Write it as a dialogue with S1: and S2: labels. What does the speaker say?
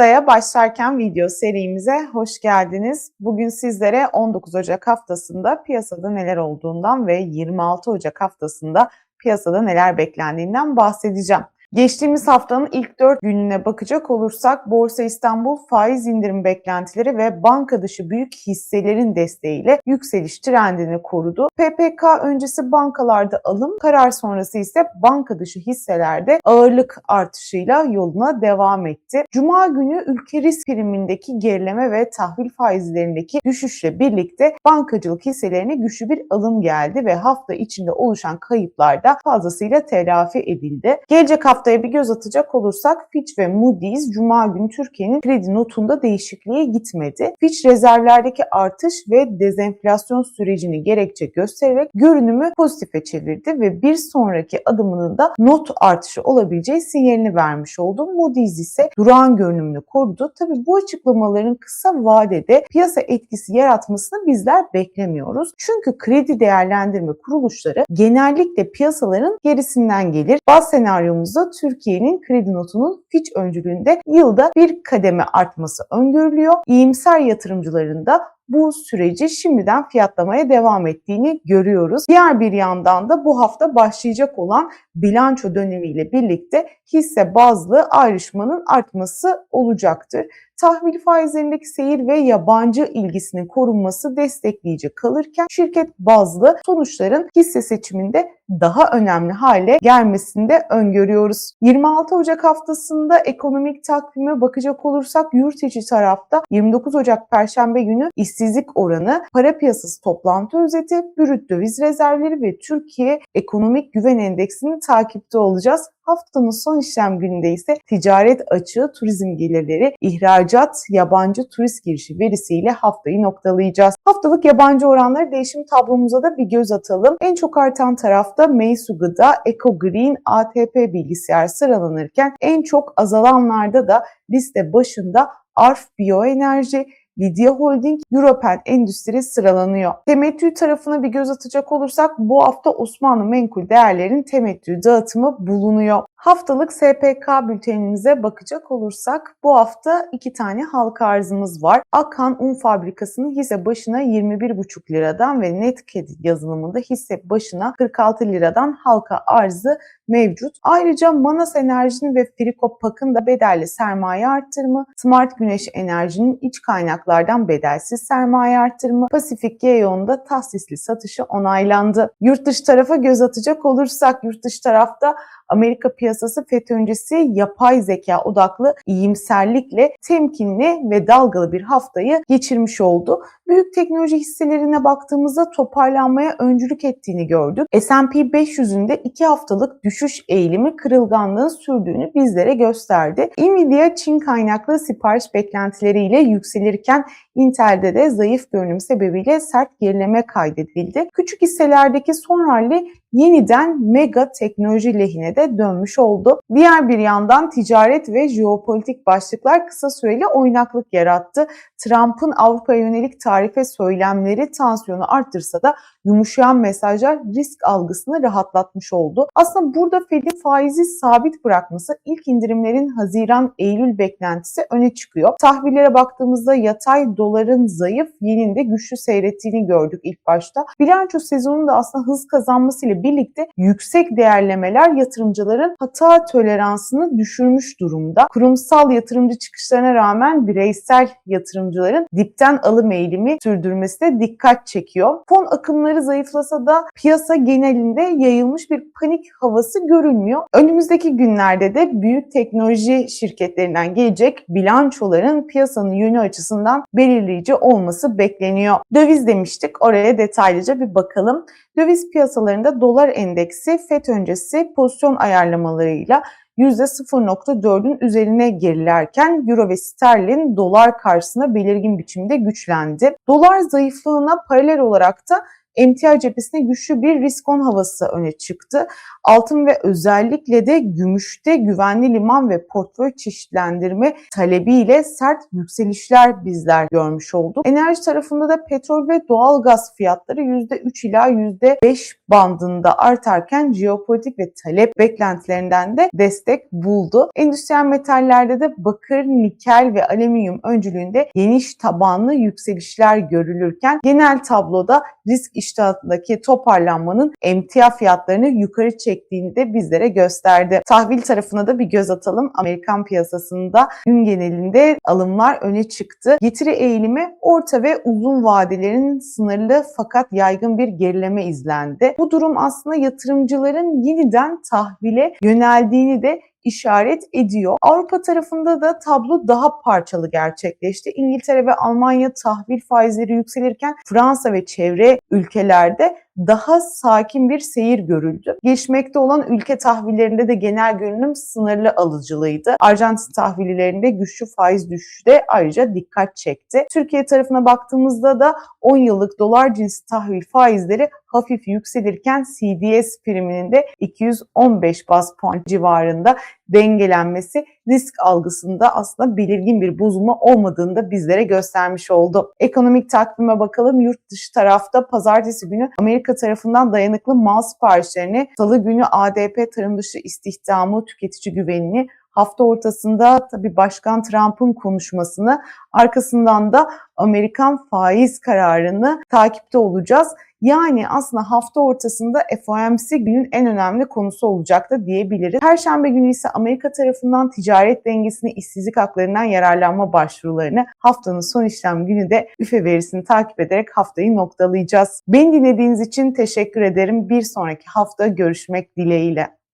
S1: Haftaya başlarken video serimize hoş geldiniz. Bugün sizlere 19 Ocak haftasında piyasada neler olduğundan ve 26 Ocak haftasında piyasada neler beklendiğinden bahsedeceğim. Geçtiğimiz haftanın ilk 4 gününe bakacak olursak Borsa İstanbul faiz indirim beklentileri ve banka dışı büyük hisselerin desteğiyle yükseliş trendini korudu. PPK öncesi bankalarda alım, karar sonrası ise banka dışı hisselerde ağırlık artışıyla yoluna devam etti. Cuma günü ülke risk primindeki gerileme ve tahvil faizlerindeki düşüşle birlikte bankacılık hisselerine güçlü bir alım geldi ve hafta içinde oluşan kayıplar da fazlasıyla telafi edildi. Gelecek hafta haftaya bir göz atacak olursak Fitch ve Moody's Cuma günü Türkiye'nin kredi notunda değişikliğe gitmedi. Fitch rezervlerdeki artış ve dezenflasyon sürecini gerekçe göstererek görünümü pozitife çevirdi ve bir sonraki adımının da not artışı olabileceği sinyalini vermiş oldu. Moody's ise durağan görünümünü korudu. Tabi bu açıklamaların kısa vadede piyasa etkisi yaratmasını bizler beklemiyoruz. Çünkü kredi değerlendirme kuruluşları genellikle piyasaların gerisinden gelir. Baz senaryomuzda Türkiye'nin kredi notunun Fitch öncülüğünde yılda bir kademe artması öngörülüyor. İyimser yatırımcıların da bu süreci şimdiden fiyatlamaya devam ettiğini görüyoruz. Diğer bir yandan da bu hafta başlayacak olan bilanço dönemiyle birlikte hisse bazlı ayrışmanın artması olacaktır. Tahvil faizlerindeki seyir ve yabancı ilgisinin korunması destekleyici kalırken şirket bazlı sonuçların hisse seçiminde daha önemli hale gelmesini de öngörüyoruz. 26 Ocak haftasında ekonomik takvime bakacak olursak yurt içi tarafta 29 Ocak Perşembe günü işsizlik oranı, para piyasası toplantı özeti, brüt döviz rezervleri ve Türkiye Ekonomik Güven Endeksini takipte olacağız. Haftanın son işlem gününde ise ticaret açığı, turizm gelirleri, ihracat, yabancı turist girişi verisiyle haftayı noktalayacağız. Haftalık yabancı oranları değişim tablomuza da bir göz atalım. En çok artan tarafta Meisu Gıda, Eco Green, ATP bilgisayar sıralanırken en çok azalanlarda da liste başında Arf Bioenerji, Lidya Holding, Europen Endüstri sıralanıyor. Temettü tarafına bir göz atacak olursak bu hafta Osmanlı menkul değerlerin temettü dağıtımı bulunuyor. Haftalık SPK bültenimize bakacak olursak bu hafta iki tane halka arzımız var. Akan Un Fabrikası'nın hisse başına 21,5 liradan ve Netked yazılımında hisse başına 46 liradan halka arzı mevcut. Ayrıca Manas Enerji'nin ve Frikopak'ın da bedelli sermaye arttırımı, Smart Güneş Enerji'nin iç kaynaklardan bedelsiz sermaye arttırımı, Pasifik Geo'nda tahsisli satışı onaylandı. Yurt dışı tarafa göz atacak olursak yurt dışı tarafta Amerika piyasası FED öncesi yapay zeka odaklı iyimserlikle temkinli ve dalgalı bir haftayı geçirmiş oldu. Büyük teknoloji hisselerine baktığımızda toparlanmaya öncülük ettiğini gördük. S&P 500'ün de 2 haftalık düşüş eğilimi kırılganlığın sürdüğünü bizlere gösterdi. Nvidia Çin kaynaklı sipariş beklentileriyle yükselirken Intel'de de zayıf görünüm sebebiyle sert gerileme kaydedildi. Küçük hisselerdeki son rally yeniden mega teknoloji lehine de dönmüş oldu. Diğer bir yandan ticaret ve jeopolitik başlıklar kısa süreli oynaklık yarattı. Trump'ın Avrupa yönelik tarife söylemleri tansiyonu arttırsa da yumuşayan mesajlar risk algısını rahatlatmış oldu. Aslında burada Fed'in faizi sabit bırakması ilk indirimlerin Haziran-Eylül beklentisi öne çıkıyor. Tahvillere baktığımızda yatay doların zayıf, yeninde güçlü seyrettiğini gördük ilk başta. Bilanço sezonunda da aslında hız kazanmasıyla birlikte yüksek değerlemeler yatırımcıların hata toleransını düşürmüş durumda. Kurumsal yatırımcı çıkışlarına rağmen bireysel yatırımcıların dipten alım eğilimi sürdürmesi de dikkat çekiyor. Fon akımları zayıflasa da piyasa genelinde yayılmış bir panik havası görülmüyor. Önümüzdeki günlerde de büyük teknoloji şirketlerinden gelecek bilançoların piyasanın yönü açısından belirleyici olması bekleniyor. Döviz demiştik. Oraya detaylıca bir bakalım. Döviz piyasalarında dolar endeksi FED öncesi pozisyon ayarlamalarıyla %0.4'ün üzerine gerilerken euro ve sterlin dolar karşısında belirgin biçimde güçlendi. Dolar zayıflığına paralel olarak da emtia cephesinde güçlü bir riskon havası öne çıktı. Altın ve özellikle de gümüşte güvenli liman ve portföy çeşitlendirme talebiyle sert yükselişler bizler görmüş olduk. Enerji tarafında da petrol ve doğal gaz fiyatları %3 ila %5 bandında artarken jeopolitik ve talep beklentilerinden de destek buldu. Endüstriyel metallerde de bakır, nikel ve alüminyum öncülüğünde geniş tabanlı yükselişler görülürken genel tabloda risk iştahındaki toparlanmanın emtia fiyatlarını yukarı çektiğini de bizlere gösterdi. Tahvil tarafına da bir göz atalım. Amerikan piyasasında gün genelinde alımlar öne çıktı. Getiri eğilimi orta ve uzun vadelerin sınırlı fakat yaygın bir gerileme izlendi. Bu durum aslında yatırımcıların yeniden tahvile yöneldiğini de işaret ediyor. Avrupa tarafında da tablo daha parçalı gerçekleşti. İngiltere ve Almanya tahvil faizleri yükselirken Fransa ve çevre ülkelerde daha sakin bir seyir görüldü. Gelişmekte olan ülke tahvillerinde de genel görünüm sınırlı alıcılıydı. Arjantin tahvillerinde güçlü faiz düşüşü de ayrıca dikkat çekti. Türkiye tarafına baktığımızda da 10 yıllık dolar cinsi tahvil faizleri hafif yükselirken CDS priminin de 215 bas puan civarında dengelenmesi risk algısında aslında belirgin bir bozulma olmadığını da bizlere göstermiş oldu. Ekonomik takvime bakalım. Yurt dışı tarafta pazartesi günü Amerika tarafından dayanıklı mal siparişlerini, salı günü ADP tarım dışı istihdamı, tüketici güvenini, hafta ortasında tabii Başkan Trump'ın konuşmasını, arkasından da Amerikan faiz kararını takipte olacağız. Yani aslında hafta ortasında FOMC günün en önemli konusu olacak da diyebiliriz. Perşembe günü ise Amerika tarafından ticaret dengesini, işsizlik haklarından yararlanma başvurularını, haftanın son işlem günü de üfe verisini takip ederek haftayı noktalayacağız. Beni dinlediğiniz için teşekkür ederim. Bir sonraki hafta görüşmek dileğiyle.